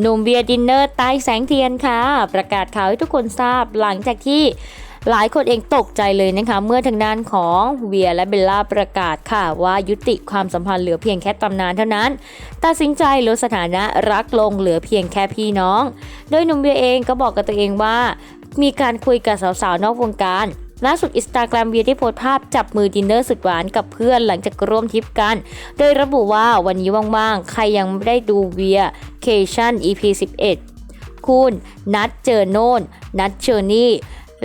หนุ่มเบียร์ดินเนอร์ใต้แสงเทียนค่ะ ประกาศข่าวให้ทุกคนทราบหลังจากที่หลายคนเองตกใจเลยนะคะ เมื่อทางด้านของเวียและเบลล่าประกาศค่ะว่ายุติความสัมพันธ์เหลือเพียงแค่ตำนานเท่านั้นตัดสินใจลดสถานะรักลงเหลือเพียงแค่พี่น้อง โดยหนุ่มเบียเองก็บอกกับตัวเองว่า มีการคุยกับสาวๆนอกวงการ ล่าสุดอินสตาแกรมเวียได้โพสต์ภาพจับมือดินเนอร์สุดหวานกับเพื่อนหลังจากร่วมทริปกัน โดยระบุว่าวันนี้ว่างๆ ใครยังไม่ได้ดูเวียเคชั่น EP 11 คุณ นัดเจอโน่น นัดเจอนี่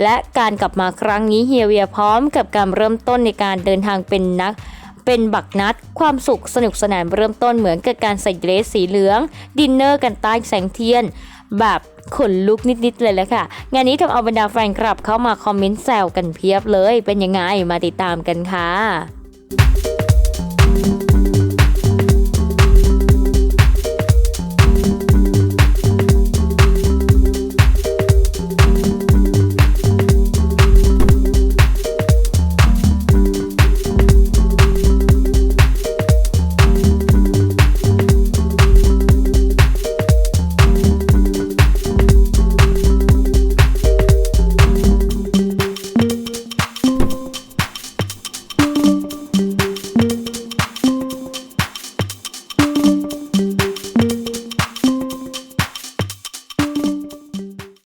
และการกลับมาครั้งนี้เฮียเวียพร้อมกับการเริ่มต้นในการเดินทางเป็นนัก เป็นบักนัด ความสุขสนุกสนานเริ่มต้นเหมือนกับการใส่เดรสสีเหลือง ดินเนอร์กันใต้แสงเทียน แบบขนลุกนิด ๆ เลยแหละค่ะ งานนี้ทำเอาบรรดาแฟนคลับเข้ามาคอมเมนต์แซวกันเพียบเลย เป็นยังไงมาติดตามกันค่ะ